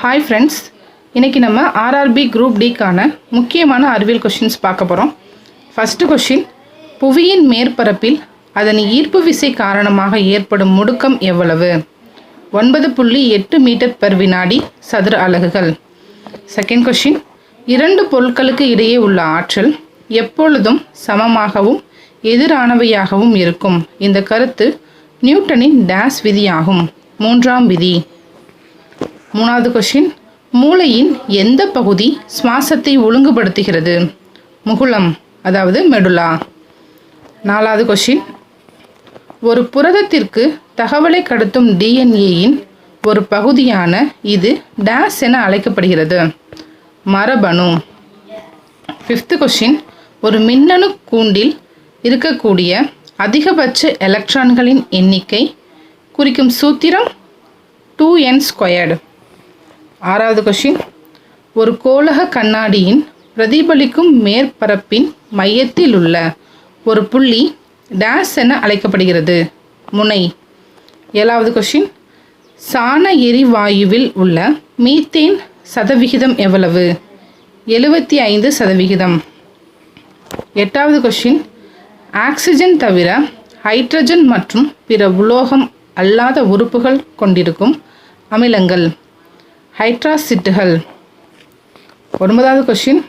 Hi friends இன்றைக்கி நம்ம RRB group டிக்கான முக்கியமான அறிவியல் கொஷின்ஸ் பார்க்க போகிறோம் ஃபஸ்ட்டு கொஷின் புவியின் மேற்பரப்பில் அதன் ஈர்ப்பு விசை காரணமாக ஏற்படும் முடுக்கம் எவ்வளவு? ஒன்பது புள்ளி எட்டு மீட்டர் பெர் வினாடி சதுர அலகுகள். செகண்ட் கொஷின் இரண்டு பொருட்களுக்கு இடையே உள்ள ஆற்றல் எப்பொழுதும் சமமாகவும் எதிரானவையாகவும் இருக்கும். இந்த கருத்து நியூட்டனின் டேஸ் விதியாகும். மூன்றாம் விதி மூணாவது கொஷின் மூளையின் எந்த பகுதி சுவாசத்தை ஒழுங்குபடுத்துகிறது? முகுளம் அதாவது மெடுலா நாலாவது கொஷின் ஒரு புரதத்திற்கு தகவலை கடத்தும் டிஎன்ஏயின் ஒரு பகுதியான இது டேஸ் என அழைக்கப்படுகிறது. மரபணு. ஃபிஃப்த்து கொஷின் ஒரு மின்னணு கூண்டில் இருக்கக்கூடிய அதிகபட்ச எலக்ட்ரான்களின் எண்ணிக்கை குறிக்கும் சூத்திரம் டூ என் ஸ்கொயர்டு ஆறாவது கொஷின் ஒரு கோலக கண்ணாடியின் பிரதிபலிக்கும் மேற்பரப்பின் மையத்தில் உள்ள ஒரு புள்ளி டேஸ் என அழைக்கப்படுகிறது. முனை. ஏழாவது கொஷின் சாண எரிவாயுவில் உள்ள மீத்தேன் சதவிகிதம் எவ்வளவு? எழுபத்தி ஐந்து சதவிகிதம். எட்டாவது கொஷின் ஆக்சிஜன் தவிர ஹைட்ரஜன் மற்றும் பிற உலோகம் அல்லாத உறுப்புகள் கொண்டிருக்கும் அமிலங்கள். ஹைட்ராசிட்டுகள். ஒன்பதாவது கொஷின்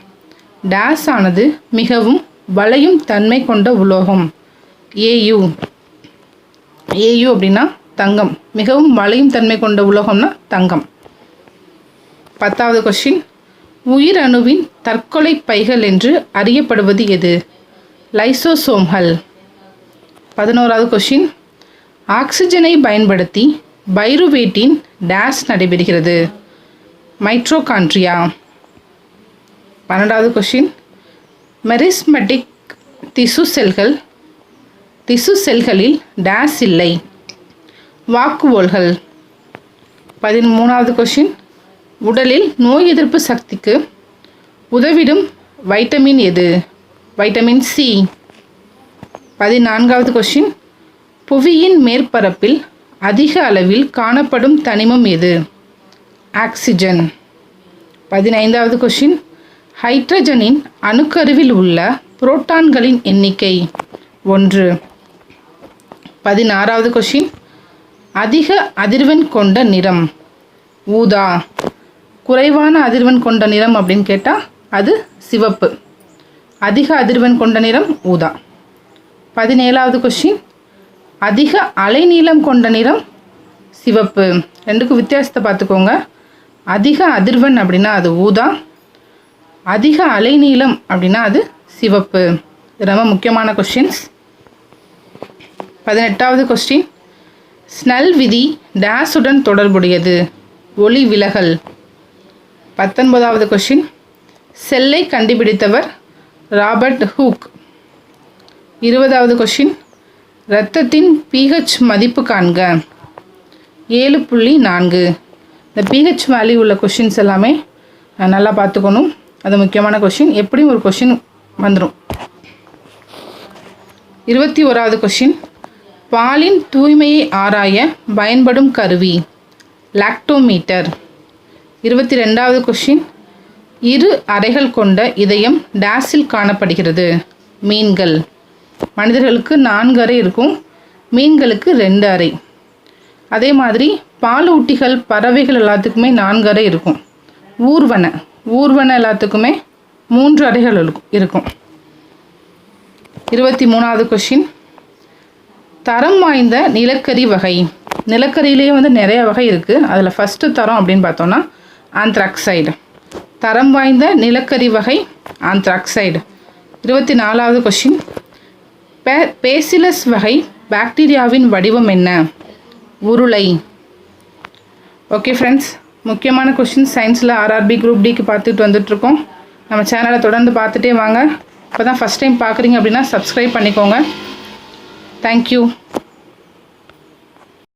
டேஸ் ஆனது மிகவும் வளையும் தன்மை கொண்ட உலோகம். ஏயு ஏயு அப்படின்னா தங்கம். மிகவும் வளையும் தன்மை கொண்ட உலோகம்னா தங்கம். பத்தாவது கொஷின் உயிரணுவின் தற்கொலை பைகள் என்று அறியப்படுவது எது? லைசோசோம்கள். பதினோராவது கொஷின் ஆக்சிஜனை பயன்படுத்தி பைருவேட்டின் டேஸ் நடைபெறுகிறது. மைட்ரோகான்ட்ரியா பன்னெண்டாவது கொஷின் மெரிஸ்மெட்டிக் திசு செல்கள். திசு செல்களில் டேஸ் இல்லை. வாக்குவோல்கள் பதிமூணாவது கொஷின் உடலில் நோய் எதிர்ப்பு சக்திக்கு உதவிடும் வைட்டமின் எது? Vitamin C. பதினான்காவது கொஷின் புவியின் மேற்பரப்பில் அதிக அளவில் காணப்படும் தனிமம் எது? ஆக்சிஜன். பதினைந்தாவது கொஷின். ஹைட்ரஜனின் அணுக்கருவில் உள்ள புரோட்டான்களின் எண்ணிக்கை. ஒன்று. பதினாறாவது கொஷின். அதிக அதிர்வெண் கொண்ட நிறம். ஊதா. குறைவான அதிர்வெண் கொண்ட நிறம் அப்படின்னு கேட்டால் அது சிவப்பு. அதிக அதிர்வெண் கொண்ட நிறம் ஊதா. பதினேழாவது கொஷின். அதிக அலைநீளம் கொண்ட நிறம் சிவப்பு. ரெண்டுக்கும் வித்தியாசத்தை பார்த்துக்கோங்க. அதிக அதிர்வெண் அப்படின்னா அது ஊதா அதிக அலைநீளம் அப்படின்னா அது சிவப்பு. இது ரொம்ப முக்கியமான கொஸ்டின்ஸ் பதினெட்டாவது கொஸ்டின் ஸ்னல் விதி டேஸுடன் தொடர்புடையது. ஒளி விலகல். பத்தொன்பதாவது கொஷின் செல்லை கண்டுபிடித்தவர் ராபர்ட் ஹூக். இருபதாவது கொஷின் இரத்தத்தின் பிஹெச் மதிப்பு காண்க. ஏழு புள்ளி நான்கு. இந்த பிஹெச் வேல்யூ உள்ள கொஷின்ஸ் எல்லாமே நல்லா பார்த்துக்கணும். அது முக்கியமான கொஷின் எப்படியும் ஒரு கொஷின் வந்துடும் இருபத்தி ஓராவது கொஷின் பாலின் தூய்மையை ஆராய பயன்படும் கருவி லாக்டோமீட்டர் இருபத்தி ரெண்டாவது கொஷின் இரு அறைகள் கொண்ட இதயம் டேஸில் காணப்படுகிறது. மீன்கள். மனிதர்களுக்கு நான்கு அறை இருக்கும். மீன்களுக்கு ரெண்டு அறை. அதே மாதிரி பாலூட்டிகள் பறவைகள் எல்லாத்துக்குமே நான்கு அறை இருக்கும். ஊர்வன ஊர்வன எல்லாத்துக்குமே மூன்று அறைகள் இருக்கும்- இருக்கும். இருபத்தி மூணாவது கொஷின் தரம் வாய்ந்த நிலக்கரி வகை. நிலக்கரியிலேயே வந்து நிறைய வகை இருக்குது அதில் ஃபஸ்ட்டு தரம் அப்படின்னு பார்த்தோன்னா ஆந்த்ராக்சைடு தரம் வாய்ந்த நிலக்கரி வகை ஆந்த்ராக்சைடு இருபத்தி நாலாவது கொஷின் பே பேசிலஸ் வகை பாக்டீரியாவின் வடிவம் என்ன? உருளை. ஓகே ஃப்ரெண்ட்ஸ் முக்கியமான கொஷின் சயின்ஸில் ஆர்ஆர்பி குரூப் டிக்கு பார்த்துட்டு வந்துட்ருக்கோம் நம்ம சேனலை தொடர்ந்து பார்த்துட்டே வாங்க. இப்போ தான் ஃபஸ்ட் டைம் பார்க்குறீங்க அப்படின்னா சப்ஸ்கிரைப் பண்ணிக்கோங்க. தேங்க்யூ